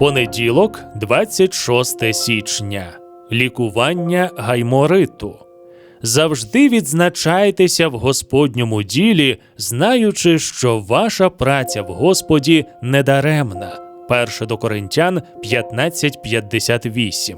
Понеділок, 26 січня. Лікування гаймориту. Завжди відзначайтеся в Господньому ділі, знаючи, що ваша праця в Господі недаремна. 1 до Коринтян 15.58.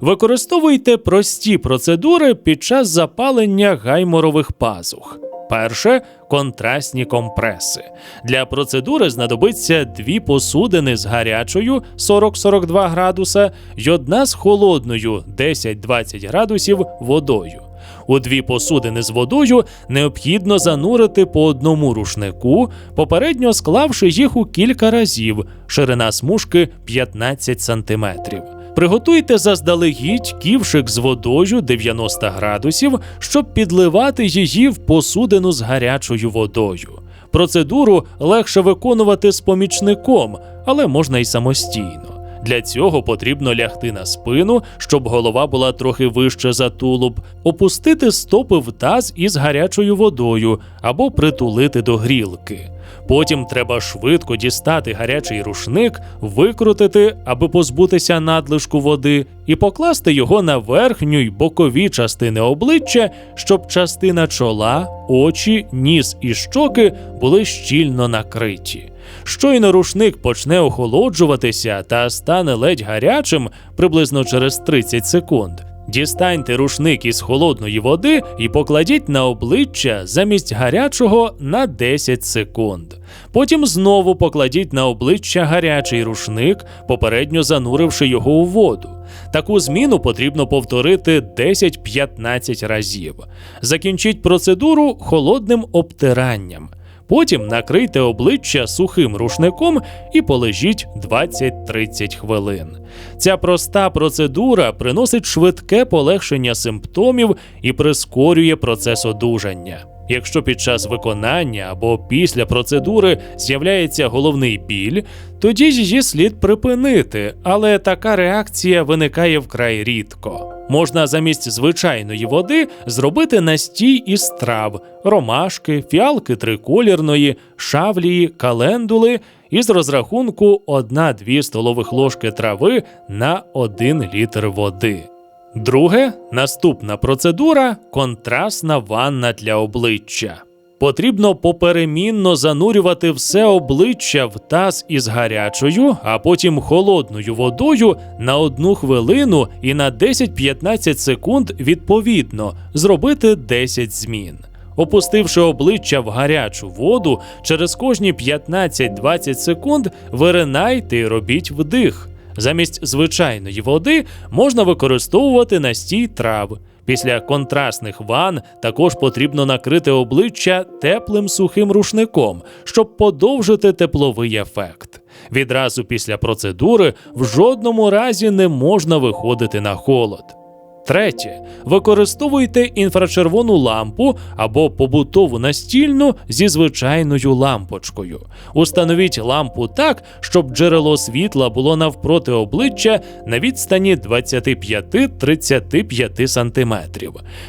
Використовуйте прості процедури під час запалення гайморових пазух. Перше контрастні компреси. Для процедури знадобиться дві посудини з гарячою 40-42 градуса й одна з холодною 10-20 градусів водою. У дві посудини з водою необхідно занурити по одному рушнику, попередньо склавши їх у кілька разів, ширина смужки 15 см. Приготуйте заздалегідь ківшик з водою 90 градусів, щоб підливати її в посудину з гарячою водою. Процедуру легше виконувати з помічником, але можна й самостійно. Для цього потрібно лягти на спину, щоб голова була трохи вище за тулуб, опустити стопи в таз із гарячою водою або притулити до грілки. Потім треба швидко дістати гарячий рушник, викрутити, аби позбутися надлишку води, і покласти його на верхню й бокові частини обличчя, щоб частина чола, очі, ніс і щоки були щільно накриті. Щойно рушник почне охолоджуватися та стане ледь гарячим приблизно через 30 секунд. Дістаньте рушник із холодної води і покладіть на обличчя замість гарячого на 10 секунд. Потім знову покладіть на обличчя гарячий рушник, попередньо зануривши його у воду. Таку зміну потрібно повторити 10-15 разів. Закінчіть процедуру холодним обтиранням. Потім накрийте обличчя сухим рушником і полежіть 20-30 хвилин. Ця проста процедура приносить швидке полегшення симптомів і прискорює процес одужання. Якщо під час виконання або після процедури з'являється головний біль, тоді її слід припинити, але така реакція виникає вкрай рідко. Можна замість звичайної води зробити настій із трав, ромашки, фіалки триколірної, шавлії, календули із розрахунку 1-2 столових ложки трави на 1 літр води. Друге, наступна процедура контрастна ванна для обличчя. Потрібно поперемінно занурювати все обличчя в таз із гарячою, а потім холодною водою на одну хвилину і на 10-15 секунд відповідно зробити 10 змін. Опустивши обличчя в гарячу воду, через кожні 15-20 секунд виринайте і робіть вдих. Замість звичайної води можна використовувати настій трав. Після контрастних ван також потрібно накрити обличчя теплим сухим рушником, щоб подовжити тепловий ефект. Відразу після процедури в жодному разі не можна виходити на холод. Третє. Використовуйте інфрачервону лампу або побутову настільну зі звичайною лампочкою. Установіть лампу так, щоб джерело світла було навпроти обличчя на відстані 25-35 см.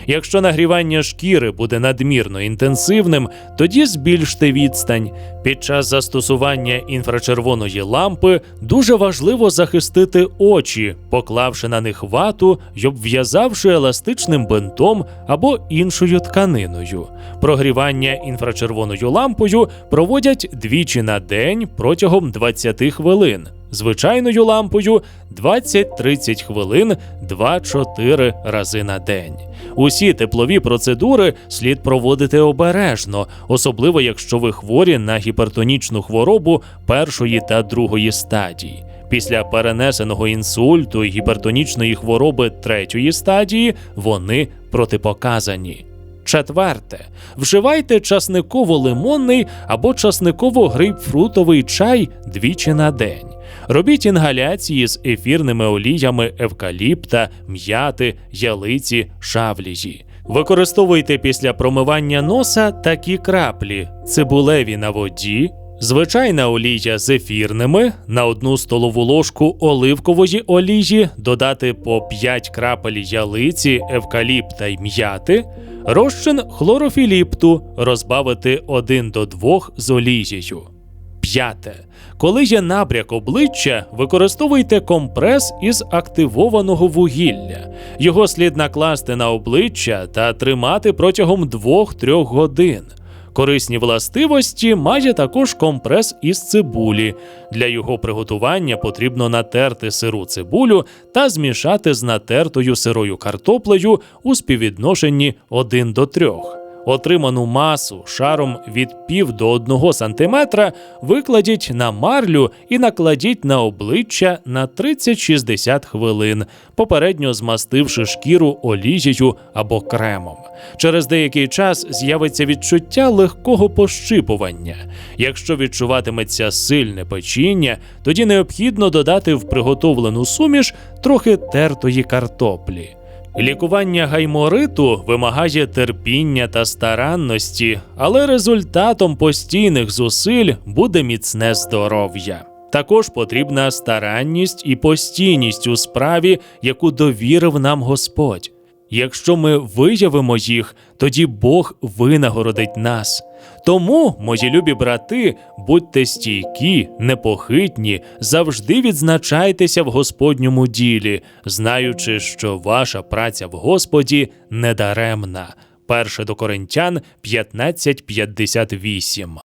Якщо нагрівання шкіри буде надмірно інтенсивним, тоді збільште відстань. Під час застосування інфрачервоної лампи дуже важливо захистити очі, поклавши на них вату й обв'язавши еластичним бинтом або іншою тканиною. Прогрівання інфрачервоною лампою проводять двічі на день протягом 20 хвилин. Звичайною лампою 20-30 хвилин 2-4 рази на день. Усі теплові процедури слід проводити обережно, особливо якщо ви хворі на гіпертонічну хворобу першої та другої стадії. Після перенесеного інсульту і гіпертонічної хвороби третьої стадії вони протипоказані. Четверте, вживайте часниково-лимонний або часниково-грейпфрутовий чай двічі на день. Робіть інгаляції з ефірними оліями евкаліпта, м'яти, ялиці, шавлії. Використовуйте після промивання носа такі краплі: цибулеві на воді, звичайна олія з ефірними, на одну столову ложку оливкової олії додати по 5 крапель ялиці, евкаліпта й м'яти, розчин хлорофіліпту розбавити 1 до 2 з олією. П'яте. Коли є набряк обличчя, використовуйте компрес із активованого вугілля. Його слід накласти на обличчя та тримати протягом 2-3 годин. Корисні властивості має також компрес із цибулі. Для його приготування потрібно натерти сиру цибулю та змішати з натертою сирою картоплею у співвідношенні 1 до 3. Отриману масу шаром від пів до 1 см викладіть на марлю і накладіть на обличчя на 30-60 хвилин, попередньо змастивши шкіру олією або кремом. Через деякий час з'явиться відчуття легкого пощипування. Якщо відчуватиметься сильне печіння, тоді необхідно додати в приготовлену суміш трохи тертої картоплі. Лікування гаймориту вимагає терпіння та старанності, але результатом постійних зусиль буде міцне здоров'я. Також потрібна старанність і постійність у справі, яку довірив нам Господь. Якщо ми виявимо їх, тоді Бог винагородить нас. Тому, мої любі брати, будьте стійкі, непохитні, завжди відзначайтеся в Господньому ділі, знаючи, що ваша праця в Господі недаремна. Перше до Коринтян 15.58